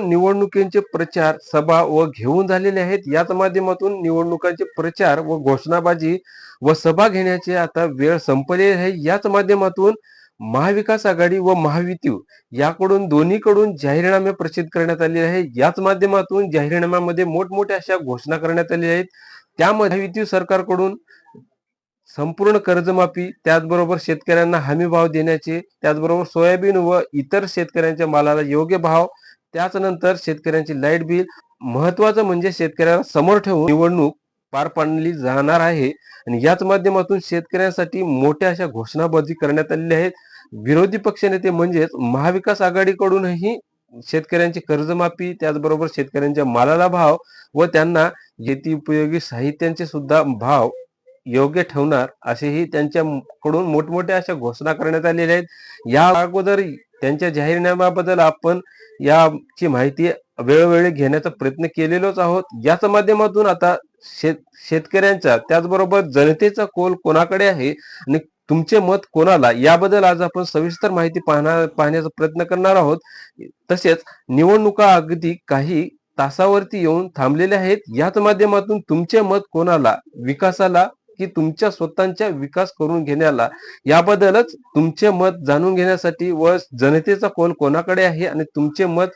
निवडणुकींचे प्रचार सभा व घेऊन झालेले आहेत. याच माध्यमातून निवडणुकांचे प्रचार व घोषणाबाजी व सभा घेण्याचे आता वेळ संपलेली आहे. याच माध्यमातून महाविकास आघाडी व महायुती याकडून दोन्हीकडून जाहीरनामे प्रसिद्ध करण्यात आले आहे याच माध्यमातून जाहीरनाम्यामध्ये मोठमोठ्या अशा घोषणा करण्यात आलेल्या आहेत. त्यामध्ये महायुती सरकारकडून संपूर्ण कर्जमाफी त्याचबरोबर शेतकऱ्यांना हमी भाव देण्याचे त्याचबरोबर सोयाबीन व इतर शेतकऱ्यांच्या मालाला योग्य भाव त्याचनंतर शेतकऱ्यांची लाइट बिल. महत्वाचं म्हणजे शेतकऱ्याला समोर ठेवून निवडणूक पार पाडली जाणार आहे. आणि याच माध्यमातून शेतकऱ्यांसाठी मोठ्या अशा घोषणाबाजी करण्यात आलेल्या आहेत विरोधी पक्षनेते म्हणजेच महाविकास आघाडीकडूनही शेतकऱ्यांची कर्जमाफी त्याचबरोबर शेतकऱ्यांच्या मालाला भाव व त्यांना शेती उपयोगी साहित्यांचे सुद्धा भाव योग्य ठेवणार असेही त्यांच्याकडून मोठमोठ्या अशा घोषणा करण्यात आलेल्या आहेत. या अगोदर त्यांच्या जाहीरनाम्याबद्दल आपण याची माहिती वेळोवेळी घेण्याचा प्रयत्न केलेलोच आहोत. याच माध्यमातून आता शेत शेतकऱ्यांचा त्याचबरोबर जनतेचा कोल कोणाकडे आहे आणि तुमचे मत कोणाला याबद्दल आज आपण सविस्तर माहिती पाहणार पाहण्याचा प्रयत्न करणार आहोत. तसेच निवडणुका अगदी काही तासावरती येऊन थांबलेल्या आहेत. याच माध्यमातून तुमचे मत कोणाला विकासाला की तुमच्या स्वतःच्या विकास करून घेण्याला याबद्दलच तुमचे मत जाणून घेण्यासाठी व जनतेचा कोल कोणाकडे आहे आणि तुमचे मत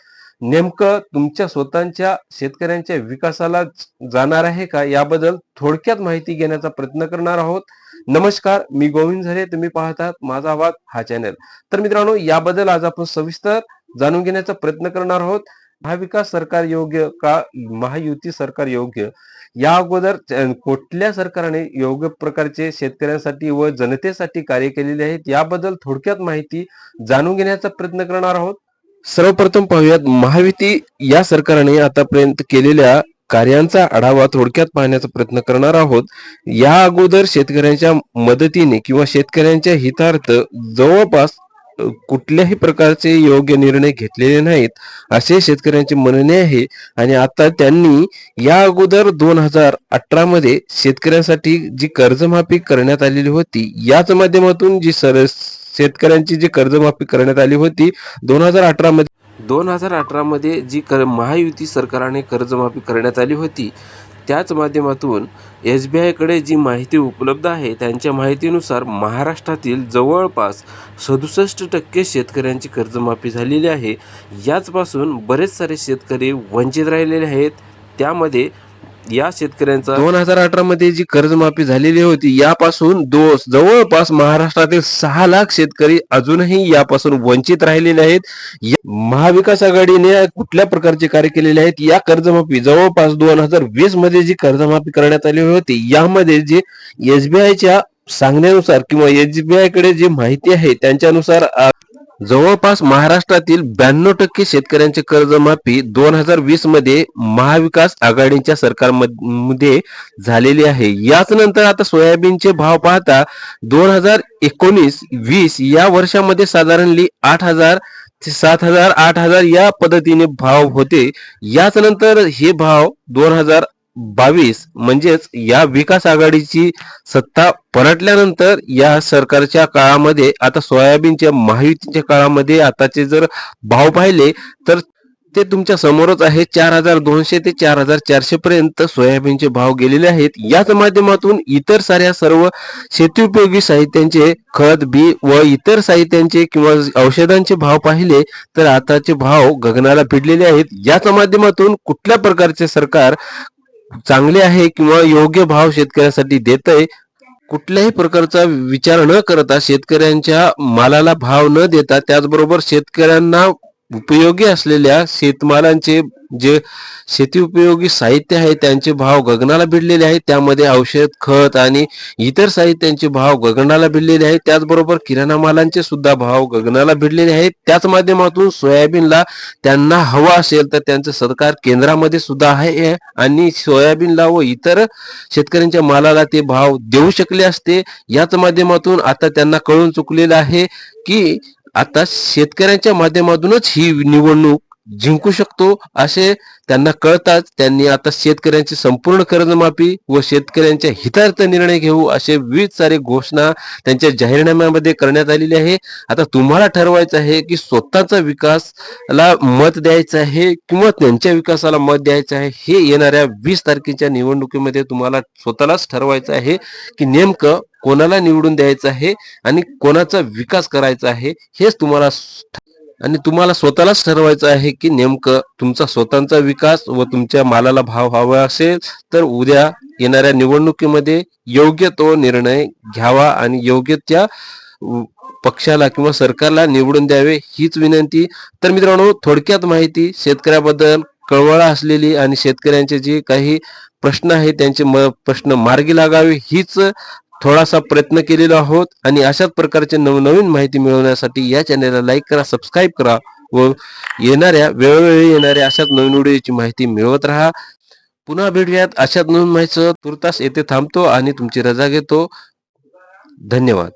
नेमकं तुमच्या स्वतःच्या शेतकऱ्यांच्या विकासाला जाणार आहे का याबद्दल थोडक्यात माहिती घेण्याचा प्रयत्न करणार आहोत. नमस्कार मी गोविंद झरे तुम्ही पाहतात माझा आवाज हा चॅनल. तर मित्रांनो याबद्दल आज आपण सविस्तर जाणून घेण्याचा प्रयत्न करणार आहोत. महाविकास सरकार योग्य का महायुती सरकार योग्य? या अगोदर कुठल्या सरकारने योग्य प्रकारचे शेतकऱ्यांसाठी व जनतेसाठी कार्य केलेले आहेत? याबद्दल थोडक्यात माहिती जाणून घेण्याचा प्रयत्न करणार आहोत. सर्वप्रथम पाहूयात महायुती या सरकारने आतापर्यंत केलेल्या कार्यांचा आढावा थोडक्यात पाहण्याचा प्रयत्न करणार आहोत. या अगोदर शेतकऱ्यांच्या मदतीने किंवा शेतकऱ्यांच्या हितार्थ जवळपास कुठल्याही प्रकारचे योग्य निर्णय घेतलेले नाहीत असे शेतकऱ्यांचे म्हणणे आहे. आणि आता त्यांनी या अगोदर दोन हजार अठरा मध्ये शेतकऱ्यांसाठी जी कर्जमाफी करण्यात आलेली होती याच माध्यमातून जी सर शेतकऱ्यांची जी कर्जमाफी करण्यात आली होती दोन हजार अठरा मध्ये दोन हजार अठरा मध्ये जी कर महायुती सरकारने कर्जमाफी करण्यात आली होती त्याच माध्यमातून एस बी आयकडे जी माहिती उपलब्ध आहे त्यांच्या माहितीनुसार महाराष्ट्रातील जवळपास सदुसष्ट टक्के शेतकऱ्यांची कर्जमाफी झालेली आहे. याचपासून बरेच सारे शेतकरी वंचित राहिलेले आहेत. त्यामध्ये या शेतकऱ्यांचा दोन हजार अठरा मध्ये जी कर्जमाफी झालेली होती यापासून दोस जवळपास महाराष्ट्रातील सहा लाख शेतकरी अजूनही यापासून वंचित राहिलेले आहेत. महाविकास आघाडीने कुठल्या प्रकारचे कार्य केलेले आहेत या कर्जमाफी जवळपास दोन हजार वीसमध्ये जी कर्जमाफी करण्यात आली होती यामध्ये जे एसबीआयच्या सांगण्यानुसार किंवा एसबीआयकडे जी माहिती आहे त्यांच्यानुसार जवळपास महाराष्ट्रातील ब्याण्णव टक्के शेतकऱ्यांचे कर्जमाफी दोन हजार वीसमध्ये महाविकास आघाडीच्या सरकारमध्ये झालेली आहे. याच नंतर आता सोयाबीनचे भाव पाहता दोन हजार एकोणीस वीस या वर्षामध्ये साधारणली आठ हजार ते सात हजार आठ हजार या पद्धतीने भाव होते. याच नंतर हे भाव दोन हजार बावीस म्हणजेच या विकास आघाडीची सत्ता पलटल्यानंतर या सरकारच्या काळामध्ये आता सोयाबीनच्या महायुतीच्या काळामध्ये आताचे जर भाव पाहिले तर ते तुमच्या समोरच आहे. चार हजार दोनशे ते चार हजार चारशे पर्यंत सोयाबीनचे भाव गेलेले आहेत. याच माध्यमातून इतर साऱ्या सर्व शेतीउपयोगी साहित्यांचे खत बी व इतर साहित्यांचे किंवा औषधांचे भाव पाहिले तर आताचे भाव गगनाला भिडलेले आहेत. याच माध्यमातून कुठल्या प्रकारचे सरकार चांगले आहे किंवा योग्य भाव शेतकऱ्यासाठी देत आहे कुठल्याही प्रकारचा विचार न करता शेतकऱ्यांच्या मालाला भाव न देता त्याचबरोबर शेतकऱ्यांना उपयोगी असलेल्या शेतमालांचे जे शेती उपयोगी साहित्य आहे त्यांचे भाव गगनाला भिडलेले आहेत. त्यामध्ये औषध खत आणि इतर साहित्यांचे भाव गगनाला भिडलेले आहेत. त्याचबरोबर किराणा मालांचे सुद्धा भाव गगनाला भिडलेले आहेत. त्याच माध्यमातून सोयाबीनला त्यांना हवा असेल तर त्यांचं सरकार केंद्रामध्ये सुद्धा आहे. आणि सोयाबीनला व इतर शेतकऱ्यांच्या मालाला ते भाव देऊ शकले असते. याच माध्यमातून आता त्यांना कळून चुकलेलं आहे की आता शेतकऱ्यांच्या माध्यमातूनच ही निवडणूक जिंकू शकतो असे त्यांना कळताच त्यांनी आता शेतकऱ्यांची संपूर्ण कर्जमाफी व शेतकऱ्यांच्या हितार्थ निर्णय घेऊ असे विविध सारे घोषणा त्यांच्या जाहीरनाम्यामध्ये करण्यात आलेली आहे. आता तुम्हाला ठरवायचं आहे की स्वतःचा विकासला मत द्यायचं आहे किंवा त्यांच्या विकासाला मत द्यायचं आहे हे येणाऱ्या वीस तारखेच्या निवडणुकीमध्ये तुम्हाला स्वतःलाच ठरवायचं आहे की नेमकं कोणाला निवडून द्यायचं आहे आणि कोणाचा विकास करायचा आहे हेच तुम्हाला आणि तुम्हाला स्वतःलाच ठरवायचं आहे की नेमकं तुमचा स्वतःचा विकास व तुमच्या मालाला भाव हवा असेल तर उद्या येणाऱ्या निवडणुकीमध्ये योग्य तो निर्णय घ्यावा आणि योग्य त्या पक्षाला किंवा सरकारला निवडून द्यावे हीच विनंती. तर मित्रांनो थोडक्यात माहिती शेतकऱ्याबद्दल कळवळा असलेली आणि शेतकऱ्यांचे जे काही प्रश्न आहे त्यांचे म- प्रश्न मार्गी लागावे हीच थोडासा प्रयत्न केलेला आहोत आणि अशाच प्रकारचे नवनवीन माहिती मिळवण्यासाठी या चॅनलला लाईक करा सबस्क्राईब करा व येणाऱ्या वेळोवेळी येणाऱ्या अशाच नवीन व्हिडिओची माहिती मिळवत राहा. पुन्हा भेटूयात अशाच नवीन माहिती तुर्तास येथे थांबतो आणि तुमची रजा घेतो. धन्यवाद.